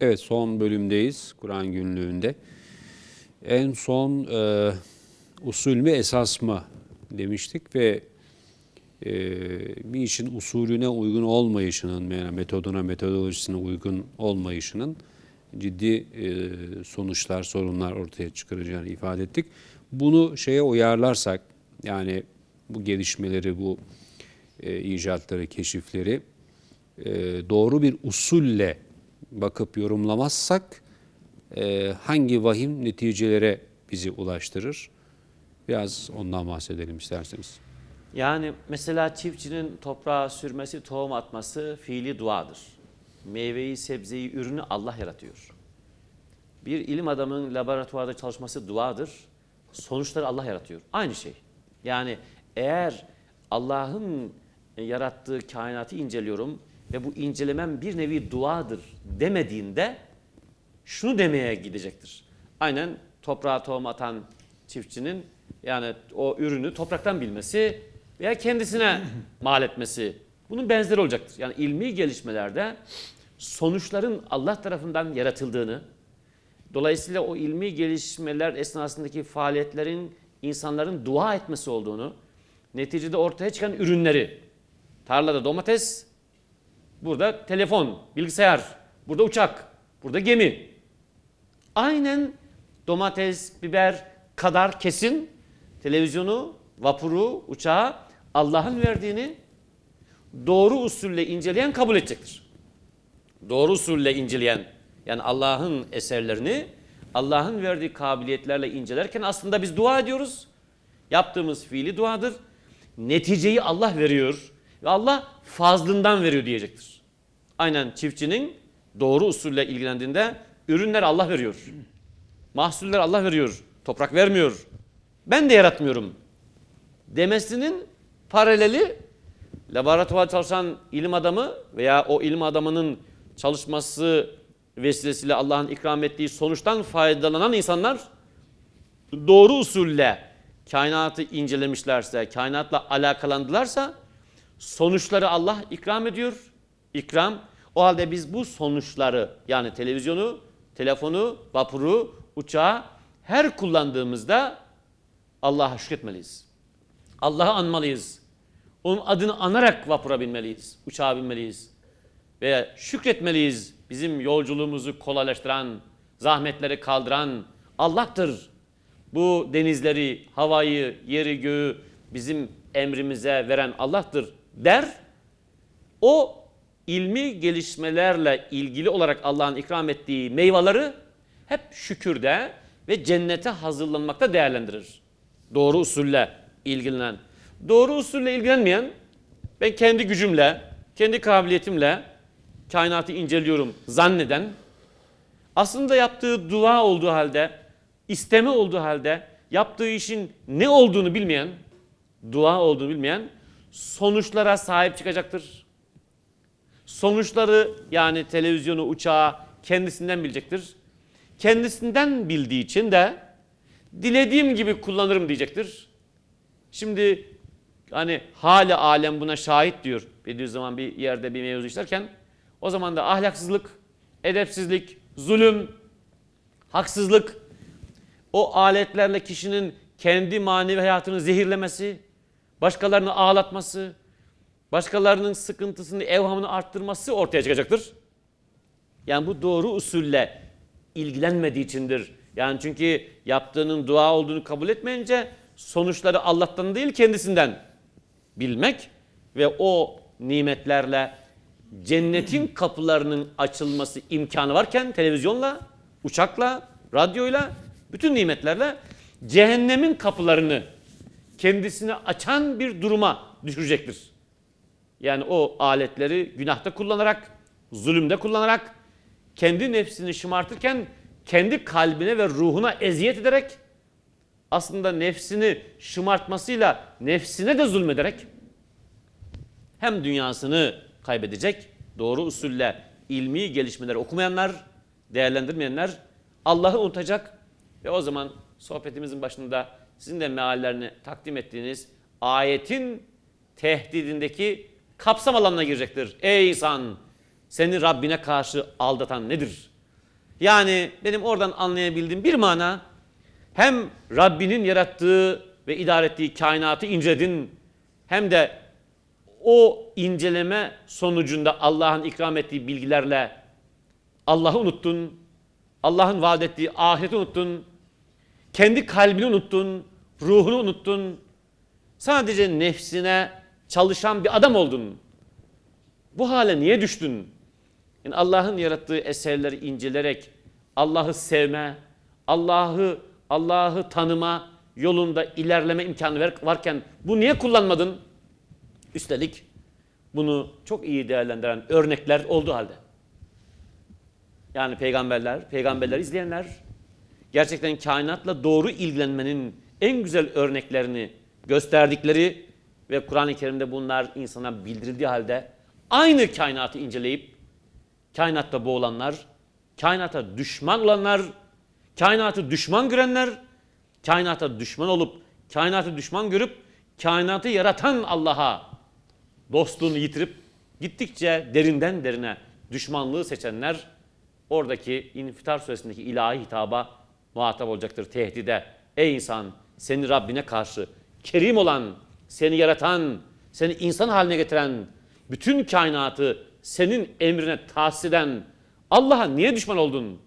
Evet son bölümdeyiz Kur'an günlüğünde. En son e, usul mü esas mı demiştik ve e, bir işin usulüne uygun olmayışının yani metoduna metodolojisine uygun olmayışının ciddi e, sonuçlar sorunlar ortaya çıkaracağını ifade ettik. Bunu şeye uyarlarsak yani bu gelişmeleri bu e, icatları keşifleri e, doğru bir usulle bakıp yorumlamazsak e, hangi vahim neticelere bizi ulaştırır? Biraz ondan bahsedelim isterseniz. Yani mesela çiftçinin toprağa sürmesi, tohum atması fiili duadır. Meyveyi, sebzeyi, ürünü Allah yaratıyor. Bir ilim adamının laboratuvarda çalışması duadır. Sonuçları Allah yaratıyor. Aynı şey. Yani eğer Allah'ın yarattığı kainatı inceliyorum ve bu incelemem bir nevi duadır demediğinde şunu demeye gidecektir. Aynen toprağa tohum atan çiftçinin yani o ürünü topraktan bilmesi veya kendisine mal etmesi bunun benzeri olacaktır. Yani ilmi gelişmelerde sonuçların Allah tarafından yaratıldığını, dolayısıyla o ilmi gelişmeler esnasındaki faaliyetlerin insanların dua etmesi olduğunu, neticede ortaya çıkan ürünleri, tarlada domates, burada telefon, bilgisayar, burada uçak, burada gemi. Aynen domates, biber kadar kesin televizyonu, vapuru, uçağı Allah'ın verdiğini doğru usulle inceleyen kabul edecektir. Doğru usulle inceleyen yani Allah'ın eserlerini Allah'ın verdiği kabiliyetlerle incelerken aslında biz dua ediyoruz. Yaptığımız fiili duadır. Neticeyi Allah veriyor ve Allah fazlından veriyor diyecektir. Aynen çiftçinin doğru usulle ilgilendiğinde ürünler Allah veriyor. Mahsuller Allah veriyor. Toprak vermiyor. Ben de yaratmıyorum. Demesinin paraleli laboratuvar çalışan ilim adamı veya o ilim adamının çalışması vesilesiyle Allah'ın ikram ettiği sonuçtan faydalanan insanlar doğru usulle kainatı incelemişlerse, kainatla alakalandılarsa sonuçları Allah ikram ediyor. İkram. O halde biz bu sonuçları yani televizyonu, telefonu, vapuru, uçağı her kullandığımızda Allah'a şükretmeliyiz. Allah'ı anmalıyız. Onun adını anarak vapura binmeliyiz, uçağa binmeliyiz. Ve şükretmeliyiz bizim yolculuğumuzu kolaylaştıran, zahmetleri kaldıran Allah'tır. Bu denizleri, havayı, yeri, göğü bizim emrimize veren Allah'tır der. O ilmi gelişmelerle ilgili olarak Allah'ın ikram ettiği meyveleri hep şükürde ve cennete hazırlanmakta değerlendirir. Doğru usulle ilgilenen. Doğru usulle ilgilenmeyen ben kendi gücümle, kendi kabiliyetimle kainatı inceliyorum zanneden aslında yaptığı dua olduğu halde, isteme olduğu halde yaptığı işin ne olduğunu bilmeyen, dua olduğunu bilmeyen sonuçlara sahip çıkacaktır. Sonuçları yani televizyonu, uçağı kendisinden bilecektir. Kendisinden bildiği için de dilediğim gibi kullanırım diyecektir. Şimdi hani hali alem buna şahit diyor Bediüzzaman bir yerde bir mevzu işlerken o zaman da ahlaksızlık, edepsizlik, zulüm, haksızlık, o aletlerle kişinin kendi manevi hayatını zehirlemesi, başkalarını ağlatması, başkalarının sıkıntısını, evhamını arttırması ortaya çıkacaktır. Yani bu doğru usulle ilgilenmediği içindir. Yani çünkü yaptığının dua olduğunu kabul etmeyince sonuçları Allah'tan değil kendisinden bilmek ve o nimetlerle cennetin kapılarının açılması imkanı varken televizyonla, uçakla, radyoyla, bütün nimetlerle cehennemin kapılarını kendisine açan bir duruma düşürecektir. Yani o aletleri günahta kullanarak, zulümde kullanarak, kendi nefsini şımartırken kendi kalbine ve ruhuna eziyet ederek aslında nefsini şımartmasıyla nefsine de zulmederek hem dünyasını kaybedecek doğru usulle ilmi gelişmeleri okumayanlar, değerlendirmeyenler Allah'ı unutacak ve o zaman sohbetimizin başında sizin de meallerini takdim ettiğiniz ayetin tehdidindeki kapsam alanına girecektir. Ey insan seni Rabbine karşı aldatan nedir? Yani benim oradan anlayabildiğim bir mana hem Rabbinin yarattığı ve idare ettiği kainatı inceledin hem de o inceleme sonucunda Allah'ın ikram ettiği bilgilerle Allah'ı unuttun, Allah'ın vaat ettiği ahireti unuttun, kendi kalbini unuttun, ruhunu unuttun. Sadece nefsine çalışan bir adam oldun. Bu hale niye düştün? Yani Allah'ın yarattığı eserleri incelerek Allah'ı sevme, Allah'ı Allah'ı tanıma yolunda ilerleme imkanı varken bu niye kullanmadın? Üstelik bunu çok iyi değerlendiren örnekler olduğu halde. Yani peygamberler, peygamberler izleyenler gerçekten kainatla doğru ilgilenmenin en güzel örneklerini gösterdikleri ve Kur'an-ı Kerim'de bunlar insana bildirildiği halde aynı kainatı inceleyip kainatta boğulanlar, kainata düşman olanlar, kainatı düşman görenler, kainata düşman olup, kainatı düşman görüp, kainatı yaratan Allah'a dostluğunu yitirip gittikçe derinden derine düşmanlığı seçenler oradaki İnfitar suresindeki ilahi hitaba muhatap olacaktır tehdide. Ey insan seni Rabbine karşı kerim olan, seni yaratan, seni insan haline getiren, bütün kainatı senin emrine tahsis eden Allah'a niye düşman oldun?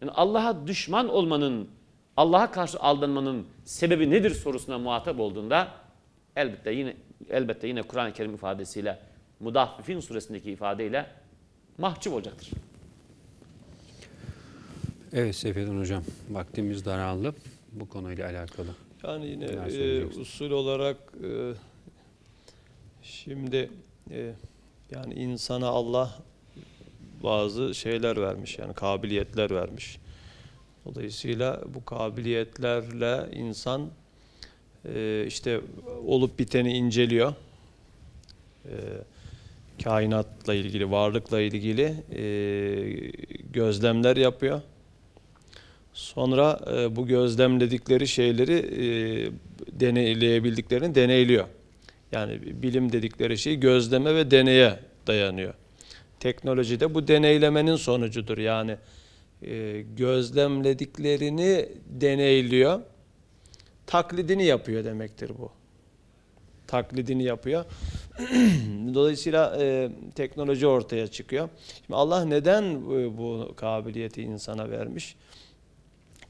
Yani Allah'a düşman olmanın, Allah'a karşı aldanmanın sebebi nedir sorusuna muhatap olduğunda elbette yine elbette yine Kur'an-ı Kerim ifadesiyle Mudaffifin suresindeki ifadeyle mahcup olacaktır. Evet Seyfettin Hocam vaktimiz daraldı bu konuyla alakalı. Yani yine e, usul olarak e, şimdi e, yani insana Allah bazı şeyler vermiş yani kabiliyetler vermiş. Dolayısıyla bu kabiliyetlerle insan e, işte olup biteni inceliyor. E, kainatla ilgili, varlıkla ilgili e, gözlemler yapıyor. Sonra e, bu gözlemledikleri şeyleri e, deneyleyebildiklerini deneyliyor. Yani bilim dedikleri şey gözleme ve deneye dayanıyor. Teknoloji de bu deneylemenin sonucudur. Yani e, gözlemlediklerini deneyliyor, taklidini yapıyor demektir bu. Taklidini yapıyor. Dolayısıyla e, teknoloji ortaya çıkıyor. Şimdi Allah neden e, bu kabiliyeti insana vermiş?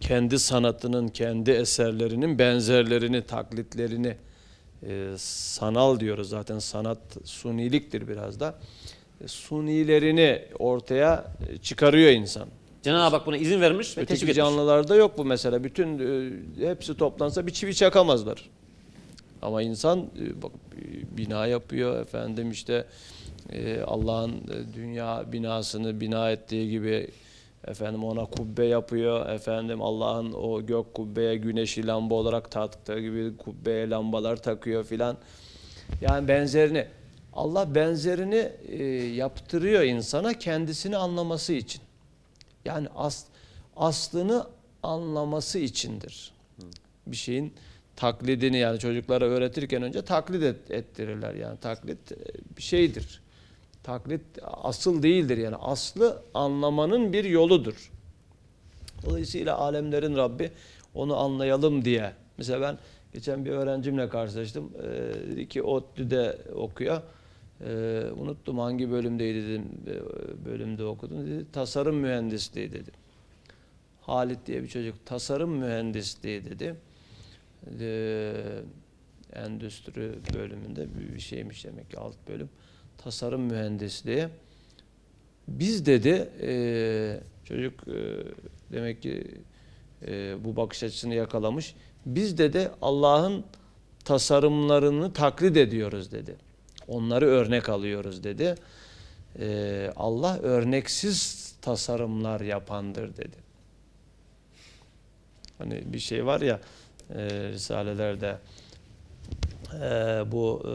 Kendi sanatının, kendi eserlerinin benzerlerini, taklitlerini e, sanal diyoruz zaten sanat suniliktir biraz da. E, sunilerini ortaya e, çıkarıyor insan. Cenab-ı Hak buna izin vermiş ve Öteki teşvik etmiş. canlılarda yok bu mesela. Bütün e, hepsi toplansa bir çivi çakamazlar. Ama insan e, bak e, bina yapıyor efendim işte e, Allah'ın e, dünya binasını bina ettiği gibi efendim ona kubbe yapıyor. Efendim Allah'ın o gök kubbeye güneşi lamba olarak taktığı gibi kubbeye lambalar takıyor filan. Yani benzerini Allah benzerini e, yaptırıyor insana kendisini anlaması için. Yani as, aslını anlaması içindir. Bir şeyin taklidini yani çocuklara öğretirken önce taklit et, ettirirler. Yani taklit e, bir şeydir. Taklit asıl değildir yani aslı anlamanın bir yoludur. Dolayısıyla alemlerin Rabbi onu anlayalım diye. Mesela ben geçen bir öğrencimle karşılaştım. Ee, dedi ki ODTÜ'de okuyor. Ee, unuttum hangi bölümdeydi dedim. Ee, bölümde okudum dedi. Tasarım mühendisliği dedi. Halit diye bir çocuk tasarım mühendisliği dedi. Ee, endüstri bölümünde bir- bir şeymiş demek ki alt bölüm. Tasarım mühendisliği. Biz dedi e, çocuk e, demek ki e, bu bakış açısını yakalamış. Biz dedi Allah'ın tasarımlarını taklit ediyoruz dedi. Onları örnek alıyoruz dedi. E, Allah örneksiz tasarımlar yapandır dedi. Hani bir şey var ya e, risalelerde e, bu e,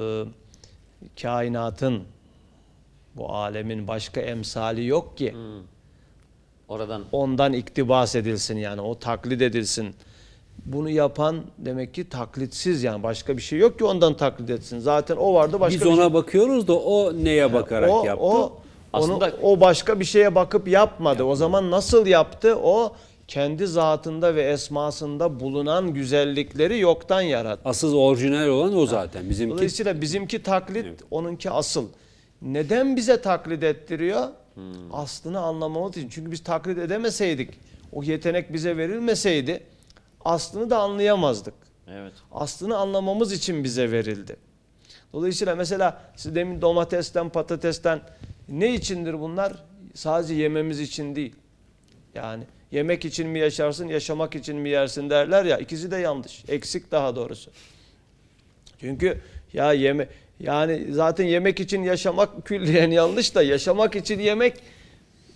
kainatın bu alemin başka emsali yok ki Oradan ondan iktibas edilsin yani o taklit edilsin. Bunu yapan demek ki taklitsiz yani başka bir şey yok ki ondan taklit etsin. Zaten o vardı başka Biz bir ona şey. bakıyoruz da o neye bakarak o, yaptı? O, Aslında- Onu, o başka bir şeye bakıp yapmadı. O zaman nasıl yaptı? O kendi zatında ve esmasında bulunan güzellikleri yoktan yarattı. Asıl orijinal olan o zaten. Bizimki Dolayısıyla bizimki taklit, onunki asıl. Neden bize taklit ettiriyor? Hmm. Aslını anlamamız için. Çünkü biz taklit edemeseydik, o yetenek bize verilmeseydi aslını da anlayamazdık. Evet. Aslını anlamamız için bize verildi. Dolayısıyla mesela siz demin domatesten, patatesten ne içindir bunlar? Sadece yememiz için değil. Yani yemek için mi yaşarsın, yaşamak için mi yersin derler ya. ikisi de yanlış. Eksik daha doğrusu. Çünkü ya yeme yani zaten yemek için yaşamak külliyen yanlış da yaşamak için yemek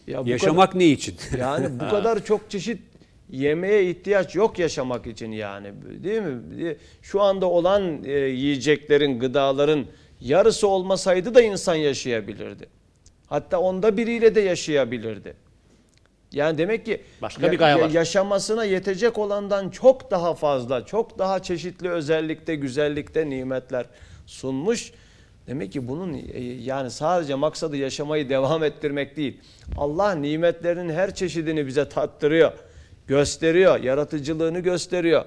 ya bu yaşamak ne için? kadar, yani bu kadar çok çeşit yemeğe ihtiyaç yok yaşamak için yani değil mi? Şu anda olan e, yiyeceklerin, gıdaların yarısı olmasaydı da insan yaşayabilirdi. Hatta onda biriyle de yaşayabilirdi. Yani demek ki Başka bir gaye var. yaşamasına yetecek olandan çok daha fazla, çok daha çeşitli özellikte, güzellikte nimetler sunmuş. Demek ki bunun e, yani sadece maksadı yaşamayı devam ettirmek değil. Allah nimetlerin her çeşidini bize tattırıyor, gösteriyor, yaratıcılığını gösteriyor.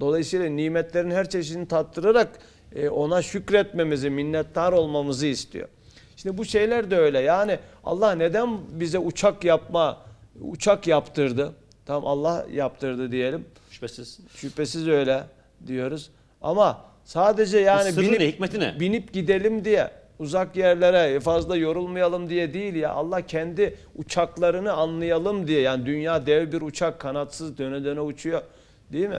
Dolayısıyla nimetlerin her çeşidini tattırarak e, ona şükretmemizi, minnettar olmamızı istiyor. Şimdi bu şeyler de öyle. Yani Allah neden bize uçak yapma, uçak yaptırdı? Tamam Allah yaptırdı diyelim. Şüphesiz. Şüphesiz öyle diyoruz. Ama sadece yani sırrı binip, ne, hikmeti ne? binip gidelim diye uzak yerlere fazla yorulmayalım diye değil ya Allah kendi uçaklarını anlayalım diye yani dünya dev bir uçak kanatsız döne döne uçuyor değil mi?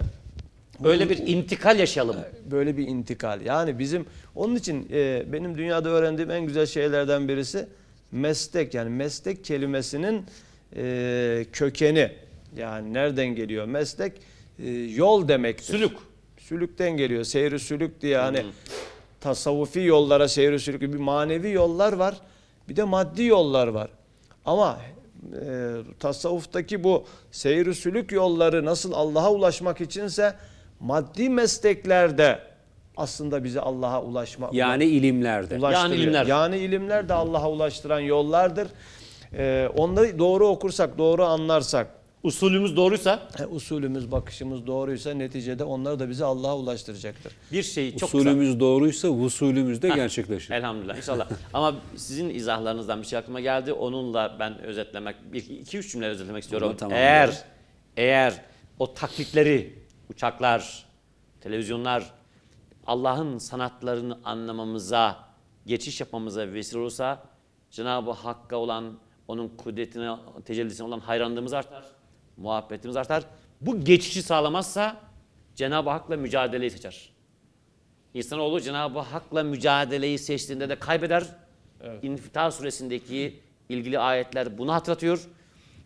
Öyle bir intikal yaşayalım. Böyle bir intikal. Yani bizim onun için e, benim dünyada öğrendiğim en güzel şeylerden birisi meslek. Yani meslek kelimesinin e, kökeni. Yani nereden geliyor? Meslek e, yol demektir. Sülük. Sülükten geliyor. Seyri sülük diye hani tasavvufi yollara seyri sülük bir manevi yollar var. Bir de maddi yollar var. Ama e, tasavvuftaki bu seyri sülük yolları nasıl Allah'a ulaşmak içinse maddi mesleklerde aslında bizi Allah'a ulaşma yani ilimlerde. Yani ilimler. Yani ilimler de Allah'a ulaştıran yollardır. E, onları doğru okursak, doğru anlarsak, Usulümüz doğruysa e, usulümüz, bakışımız doğruysa neticede onlar da bizi Allah'a ulaştıracaktır. bir şeyi çok kısa. Usulümüz doğruysa usulümüz de gerçekleşir. Elhamdülillah inşallah. Ama sizin izahlarınızdan bir şey aklıma geldi. Onunla ben özetlemek, bir iki üç cümle özetlemek istiyorum. Tamam, tamam. eğer eğer o taklitleri, uçaklar, televizyonlar Allah'ın sanatlarını anlamamıza, geçiş yapmamıza vesile olursa Cenab-ı Hakk'a olan onun kudretine, tecellisine olan hayranlığımız artar, muhabbetimiz artar. Bu geçişi sağlamazsa Cenab-ı Hak'la mücadeleyi seçer. İnsanoğlu Cenab-ı Hak'la mücadeleyi seçtiğinde de kaybeder. İnfitar suresindeki ilgili ayetler bunu hatırlatıyor.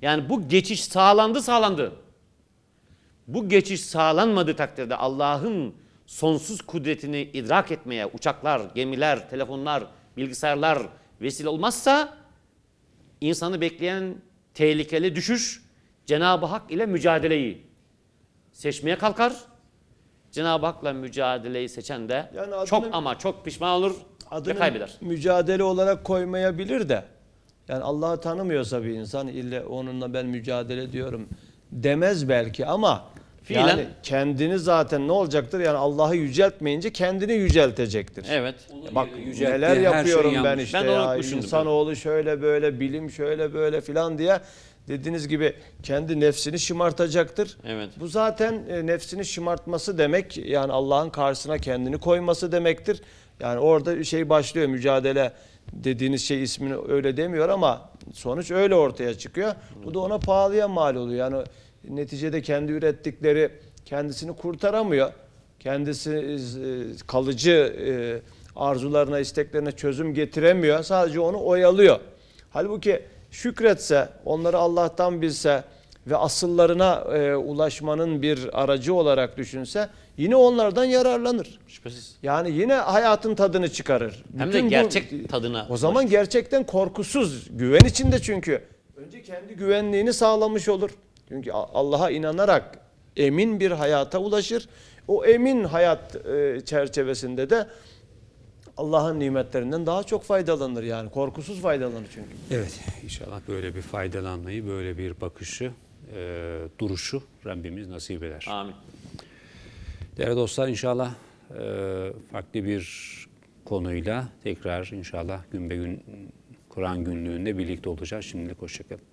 Yani bu geçiş sağlandı sağlandı. Bu geçiş sağlanmadığı takdirde Allah'ın sonsuz kudretini idrak etmeye uçaklar, gemiler, telefonlar, bilgisayarlar vesile olmazsa insanı bekleyen tehlikeli düşüş Cenab-ı Hak ile mücadeleyi seçmeye kalkar. Cenab-ı Hak'la mücadeleyi seçen de Yani adını- çok ama çok pişman olur ve adını kaybeder. mücadele olarak koymayabilir de yani Allah'ı tanımıyorsa bir insan ille onunla ben mücadele ediyorum demez belki ama Fiilen- yani kendini zaten ne olacaktır yani Allah'ı yüceltmeyince kendini yüceltecektir. Evet. Bak Yücelttiği neler şey yapıyorum ben yanlış. işte Ben ya insanoğlu şöyle böyle bilim şöyle böyle filan diye dediğiniz gibi kendi nefsini şımartacaktır. Evet. Bu zaten e, nefsini şımartması demek yani Allah'ın karşısına kendini koyması demektir. Yani orada şey başlıyor mücadele dediğiniz şey ismini öyle demiyor ama sonuç öyle ortaya çıkıyor. Bu da ona pahalıya mal oluyor. Yani neticede kendi ürettikleri kendisini kurtaramıyor. Kendisi e, kalıcı e, arzularına, isteklerine çözüm getiremiyor. Sadece onu oyalıyor. Halbuki şükretse, onları Allah'tan bilse ve asıllarına e, ulaşmanın bir aracı olarak düşünse yine onlardan yararlanır. Şüphesiz. Yani yine hayatın tadını çıkarır. Hem de Bütün bu- gerçek tadına O zaman gerçekten korkusuz, güven içinde çünkü. Önce kendi güvenliğini sağlamış olur. Çünkü Allah'a inanarak emin bir hayata ulaşır. O emin hayat e, çerçevesinde de Allah'ın nimetlerinden daha çok faydalanır yani. Korkusuz faydalanır çünkü. Evet inşallah böyle bir faydalanmayı, böyle bir bakışı, e, duruşu Rabbimiz nasip eder. Amin. Değerli dostlar inşallah e, farklı bir konuyla tekrar inşallah gün be gün Kur'an günlüğünde birlikte olacağız. Şimdilik hoşçakalın.